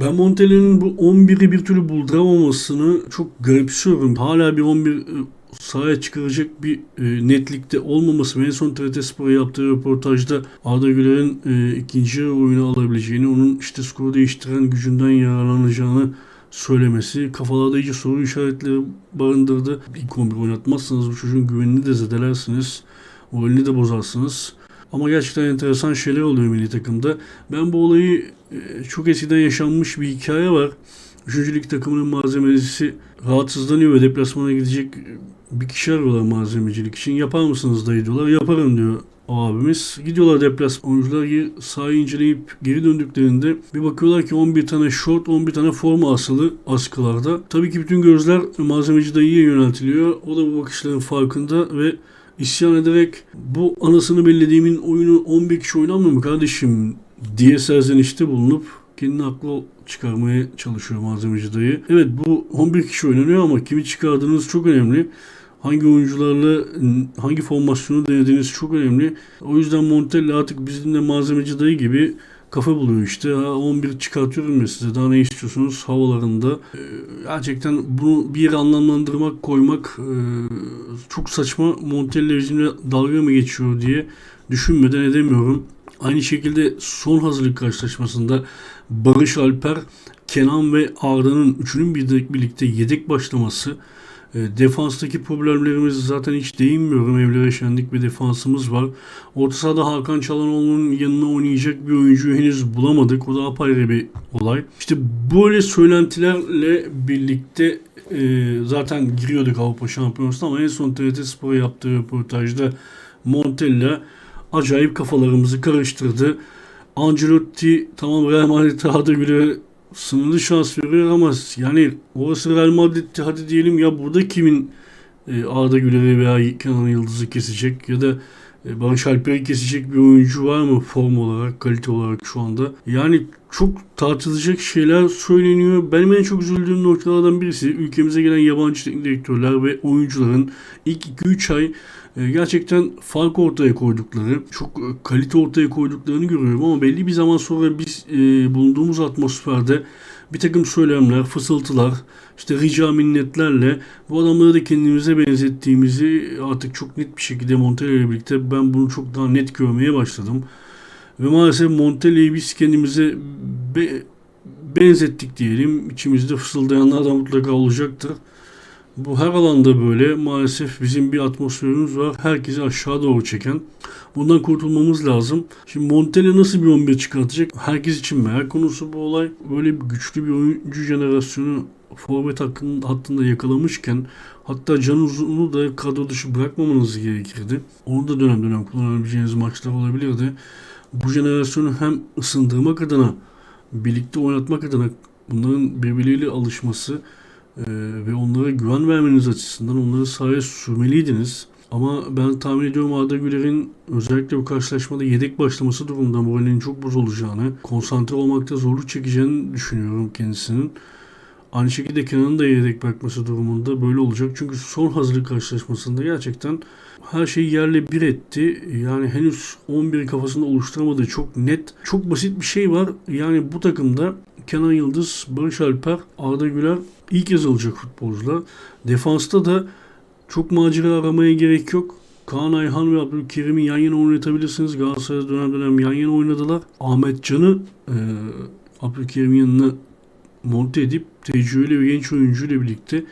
Ben Montella'nın bu 11'i bir türlü bulduramamasını çok garipsiyorum. Hala bir 11 e, sahaya çıkaracak bir e, netlikte olmaması en son TRT Spor'a yaptığı röportajda Arda Güler'in e, ikinci oyunu alabileceğini, onun işte skoru değiştiren gücünden yararlanacağını söylemesi kafalarda iyice soru işaretleri barındırdı. İlk 11 oynatmazsanız bu çocuğun güvenini de zedelersiniz. Moralini de bozarsınız. Ama gerçekten enteresan şeyler oluyor milli takımda. Ben bu olayı e, çok eskiden yaşanmış bir hikaye var. Üçüncü lig takımının malzemecisi rahatsızlanıyor ve deplasmana gidecek bir kişi arıyorlar malzemecilik için. Yapar mısınız dayı diyorlar. Yaparım diyor abimiz. Gidiyorlar deplasman oyuncular sahayı inceleyip geri döndüklerinde bir bakıyorlar ki 11 tane short 11 tane forma asılı askılarda. Tabii ki bütün gözler malzemeci dayıya yöneltiliyor. O da bu bakışların farkında ve isyan ederek bu anasını bellediğimin oyunu 11 kişi oynanmıyor mu kardeşim diye serzenişte bulunup kendini haklı çıkarmaya çalışıyor malzemeci dayı. Evet bu 11 kişi oynanıyor ama kimi çıkardığınız çok önemli. Hangi oyuncularla hangi formasyonu denediğiniz çok önemli. O yüzden Montella artık bizim de malzemeci dayı gibi kafa buluyor işte. Ha, 11 çıkartıyorum ya size daha ne istiyorsunuz havalarında. Ee, gerçekten bunu bir yere anlamlandırmak, koymak e, çok saçma. Montella bizimle dalga mı geçiyor diye düşünmeden edemiyorum. Aynı şekilde son hazırlık karşılaşmasında Barış Alper, Kenan ve Arda'nın üçünün bir birlikte yedek başlaması e, Defanstaki problemlerimiz zaten hiç değinmiyorum. Evlere şenlik bir defansımız var. Orta sahada Hakan Çalhanoğlu'nun yanına oynayacak bir oyuncuyu henüz bulamadık. O da apayrı bir olay. İşte böyle söylentilerle birlikte e, zaten giriyorduk Avrupa Şampiyonası'na ama en son TRT Spor'a yaptığı röportajda Montella acayip kafalarımızı karıştırdı. Ancelotti tamam Real Arda Güler'e sınırlı şans veriyor ama yani orası Real Madrid'ti hadi diyelim ya burada kimin e, Arda Güler'i veya Kenan Yıldız'ı kesecek ya da Barış Alper'i kesecek bir oyuncu var mı form olarak, kalite olarak şu anda? Yani çok tartışılacak şeyler söyleniyor. Benim en çok üzüldüğüm noktalardan birisi ülkemize gelen yabancı teknik direktörler ve oyuncuların ilk 2-3 ay e, gerçekten fark ortaya koydukları, çok e, kalite ortaya koyduklarını görüyorum ama belli bir zaman sonra biz e, bulunduğumuz atmosferde bir takım söylemler, fısıltılar, işte rica minnetlerle bu adamları da kendimize benzettiğimizi artık çok net bir şekilde Montella ile birlikte ben bunu çok daha net görmeye başladım. Ve maalesef Montella'yı biz kendimize be- benzettik diyelim. İçimizde fısıldayanlar da mutlaka olacaktır. Bu her alanda böyle. Maalesef bizim bir atmosferimiz var. Herkesi aşağı doğru çeken. Bundan kurtulmamız lazım. Şimdi Montella nasıl bir 11 çıkartacak? Herkes için merak konusu bu olay. Böyle güçlü bir oyuncu jenerasyonu forvet hakkında, hattında yakalamışken hatta Can Uzun'u da kadro dışı bırakmamanız gerekirdi. Onu da dönem dönem kullanabileceğiniz maçlar olabilirdi. Bu jenerasyonu hem ısındırmak adına, birlikte oynatmak adına bunların birbirleriyle alışması ee, ve onlara güven vermeniz açısından onları sahaya sürmeliydiniz. Ama ben tahmin ediyorum Arda Güler'in özellikle bu karşılaşmada yedek başlaması durumunda moralinin çok bozulacağını, konsantre olmakta zorluk çekeceğini düşünüyorum kendisinin. Aynı şekilde Kenan'ın da yedek bırakması durumunda böyle olacak. Çünkü son hazırlık karşılaşmasında gerçekten her şeyi yerle bir etti. Yani henüz 11 kafasında oluşturamadığı çok net, çok basit bir şey var. Yani bu takımda Kenan Yıldız, Barış Alper, Arda Güler ilk yazılacak futbolcular. Defansta da çok macera aramaya gerek yok. Kaan Ayhan ve Abdülkerim'i yan yana oynatabilirsiniz. Galatasaray'da dönem dönem yan yana oynadılar. Ahmet Can'ı e, Abdülkerim'in yanına monte edip tecrübeli ve genç oyuncuyla birlikte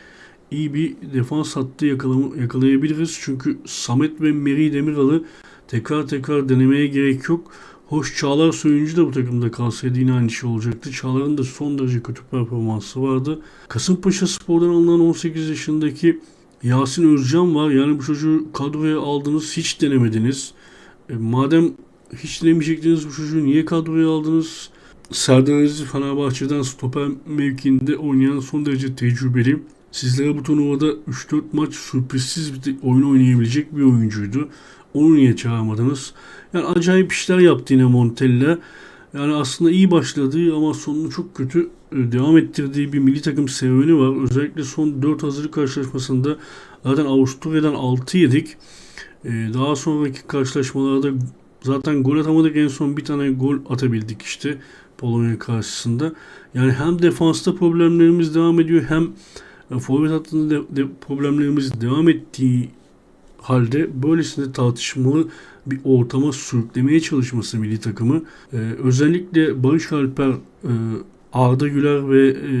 iyi bir defans hattı yakalama, yakalayabiliriz. Çünkü Samet ve Meri Demiral'ı tekrar tekrar denemeye gerek yok. Hoş Çağlar Söyüncü de bu takımda kalsaydı yine aynı şey olacaktı. Çağlar'ın da son derece kötü performansı vardı. Kasımpaşa Spor'dan alınan 18 yaşındaki Yasin Özcan var. Yani bu çocuğu kadroya aldınız hiç denemediniz. E, madem hiç denemeyecektiniz bu çocuğu niye kadroya aldınız? Serdar Aziz Fenerbahçe'den stoper mevkiinde oynayan son derece tecrübeli. Sizlere bu turnuvada 3-4 maç sürprizsiz bir oyun oynayabilecek bir oyuncuydu. Onu niye çağırmadınız? Yani acayip işler yaptı yine Montella. Yani aslında iyi başladığı ama sonunu çok kötü e, devam ettirdiği bir milli takım serüveni var. Özellikle son 4 hazırlık karşılaşmasında zaten Avusturya'dan 6 yedik. E, Daha sonraki karşılaşmalarda zaten gol atamadık en son bir tane gol atabildik işte. Polonya karşısında. Yani hem defansta problemlerimiz devam ediyor hem e, forvet hattında de, de problemlerimiz devam ettiği halde böylesine tartışmalı bir ortama sürüklemeye çalışması milli takımı e, özellikle Barış Alper, e, Arda Güler ve e,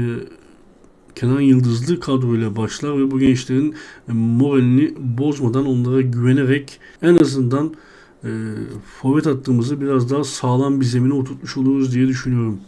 Kenan Yıldızlı kadroyla başlar ve bu gençlerin e, moralini bozmadan onlara güvenerek en azından e, forvet hattımızı biraz daha sağlam bir zemine oturtmuş oluruz diye düşünüyorum.